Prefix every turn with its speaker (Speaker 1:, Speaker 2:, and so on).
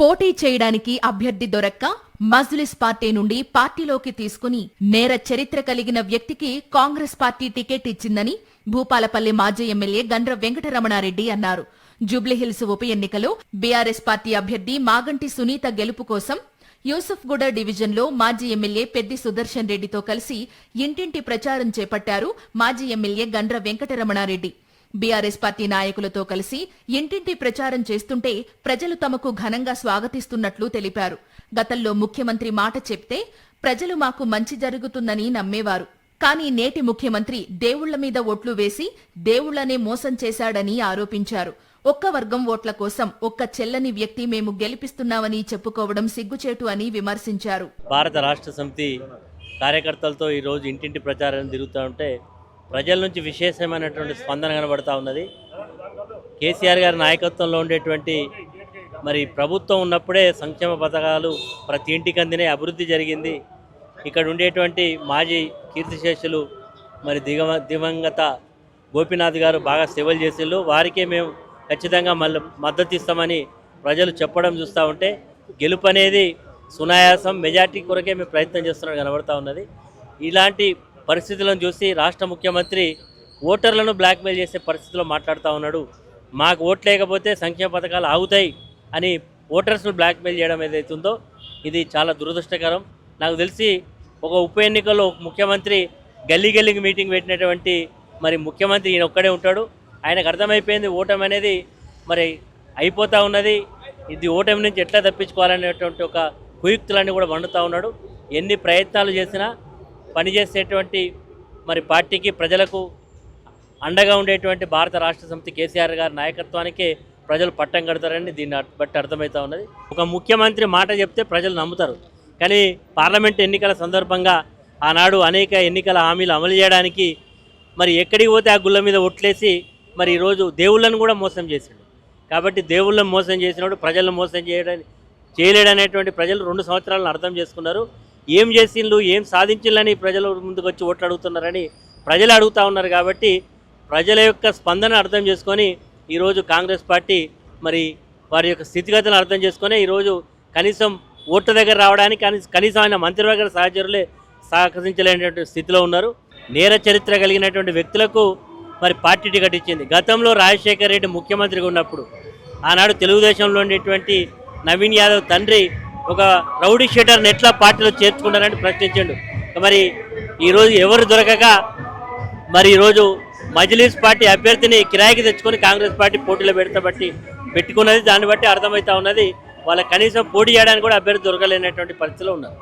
Speaker 1: పోటీ చేయడానికి అభ్యర్థి దొరక్క మజ్లిస్ పార్టీ నుండి పార్టీలోకి తీసుకుని నేర చరిత్ర కలిగిన వ్యక్తికి కాంగ్రెస్ పార్టీ టికెట్ ఇచ్చిందని భూపాలపల్లి మాజీ ఎమ్మెల్యే గండ్ర వెంకటరమణారెడ్డి అన్నారు. జూబ్లీహిల్స్ ఉప ఎన్నికలో బీఆర్ఎస్ పార్టీ అభ్యర్థి మాగంటి సునీత గెలుపు కోసం యూసుఫ్గూడ డివిజన్లో మాజీ ఎమ్మెల్యే పెద్ది సుదర్శన్ రెడ్డితో కలిసి ఇంటింటి ప్రచారం చేపట్టారు మాజీ MLA Gandra Venkataramana Reddy. BRS party నాయకులతో కలిసి ఇంటింటి ప్రచారం చేస్తుంటే ప్రజలు తమకు ఘనంగా స్వాగతిస్తున్నట్లు తెలిపారు. గతంలో ముఖ్యమంత్రి మాట చెప్తే ప్రజలు మాకు మంచి జరుగుతుందని నమ్మేవారు. కానీ నేటి ముఖ్యమంత్రి దేవుళ్ళ మీద ఓట్లు వేసి దేవుళ్ళనే మోసం చేశాడని ఆరోపించారు. ఒక్క వర్గం ఓట్ల కోసం ఒక్క చెల్లని వ్యక్తి మేము గెలిపిస్తున్నామని చెప్పుకోవడం సిగ్గుచేటు అని విమర్శించారు.
Speaker 2: భారత రాష్ట్ర సమితి కార్యకర్తలతో ఈరోజు ఇంటింటి ప్రచారం తిరుగుతూ ఉంటే ప్రజల నుంచి విశేషమైనటువంటి స్పందన కనబడతా ఉన్నది. కేసీఆర్ గారి నాయకత్వంలో ఉండేటువంటి మరి ప్రభుత్వం ఉన్నప్పుడే సంక్షేమ పథకాలు ప్రతి ఇంటికి అందినే అభివృద్ధి జరిగింది. ఇక్కడ ఉండేటువంటి మాజీ కీర్తిశేషులు మరి దిగమ దివంగత గోపీనాథ్ గారు బాగా సేవలు చేసేళ్ళు వారికే మేము ఖచ్చితంగా మళ్ళీ మద్దతు ఇస్తామని ప్రజలు చెప్పడం చూస్తూ ఉంటే గెలుపు అనేది సునాయాసం మెజార్టీ కొరకే మేము ప్రయత్నం చేస్తున్నట్టు కనబడతా ఉన్నది. ఇలాంటి పరిస్థితులను చూసి రాష్ట్ర ముఖ్యమంత్రి ఓటర్లను బ్లాక్మెయిల్ చేసే పరిస్థితిలో మాట్లాడుతూ ఉన్నాడు. మాకు ఓట్ లేకపోతే సంక్షేమ పథకాలు ఆగుతాయి అని ఓటర్స్ను బ్లాక్మెయిల్ చేయడం ఏదైతుందో ఇది చాలా దురదృష్టకరం. నాకు తెలిసి ఒక ఉప ఎన్నికల్లో ముఖ్యమంత్రి గల్లీ గల్లీకి మీటింగ్ పెట్టినటువంటి మరి ముఖ్యమంత్రి ఈయన ఒక్కడే ఉంటాడు. ఆయనకు అర్థమైపోయింది ఓటమి అనేది మరి అయిపోతూ ఉన్నది. ఇది ఓటమి నుంచి ఎట్లా తప్పించుకోవాలనేటువంటి ఒక కుయుక్తులన్నీ కూడా వండుతూ ఉన్నాడు. ఎన్ని ప్రయత్నాలు చేసినా పనిచేసేటువంటి మరి పార్టీకి ప్రజలకు అండగా ఉండేటువంటి భారత రాష్ట్ర సమితి కేసీఆర్ గారి నాయకత్వానికే ప్రజలు పట్టం కడతారని దీన్ని బట్టి అర్థమవుతా ఉన్నది. ఒక ముఖ్యమంత్రి మాట చెప్తే ప్రజలు నమ్ముతారు. కానీ పార్లమెంట్ ఎన్నికల సందర్భంగా ఆనాడు అనేక ఎన్నికల హామీలు అమలు చేయడానికి మరి ఎక్కడికి పోతే ఆ గుళ్ళ మీద ఒట్లేసి మరి ఈరోజు దేవుళ్ళను కూడా మోసం చేసిండు. కాబట్టి దేవుళ్ళని మోసం చేసినప్పుడు ప్రజలను మోసం చేయడానికి చేయలేడనేటువంటి ప్రజలు రెండు సంవత్సరాలను అర్థం చేసుకున్నారు. ఏం చేసిండ్రు ఏం సాధించిండ్లని ప్రజలు ముందుకు వచ్చి ఓట్లు అడుగుతున్నారని ప్రజలు అడుగుతా ఉన్నారు కాబట్టి ప్రజల యొక్క స్పందన అర్థం చేసుకొని ఈరోజు కాంగ్రెస్ పార్టీ మరి వారి యొక్క స్థితిగతులను అర్థం చేసుకొని ఈరోజు కనీసం ఓట్ల దగ్గర రావడానికి కనీసం కనీసం ఆయన మంత్రివర్గ సహచరులే సహకరించలేనటువంటి స్థితిలో ఉన్నారు. నేర చరిత్ర కలిగినటువంటి వ్యక్తులకు మరి పార్టీ టికెట్ ఇచ్చింది. గతంలో రాజశేఖర్ రెడ్డి ముఖ్యమంత్రిగా ఉన్నప్పుడు ఆనాడు తెలుగుదేశంలో ఉండేటువంటి నవీన్ యాదవ్ తండ్రి ఒక రౌడీ షీటర్ని ఎట్లా పార్టీలో చేర్చుకున్నారని ప్రశ్నించండు. మరి ఈరోజు ఎవరు దొరకక మరి ఈరోజు మజ్లీస్ పార్టీ అభ్యర్థిని కిరాయికి తెచ్చుకొని కాంగ్రెస్ పార్టీ పోటీలో పెడతాబట్టి పెట్టుకున్నది దాన్ని బట్టి అర్థమవుతా ఉన్నది. వాళ్ళ కనీసం పోటీ చేయడానికి కూడా అభ్యర్థి దొరకలేనటువంటి పరిస్థితిలో ఉన్నారు.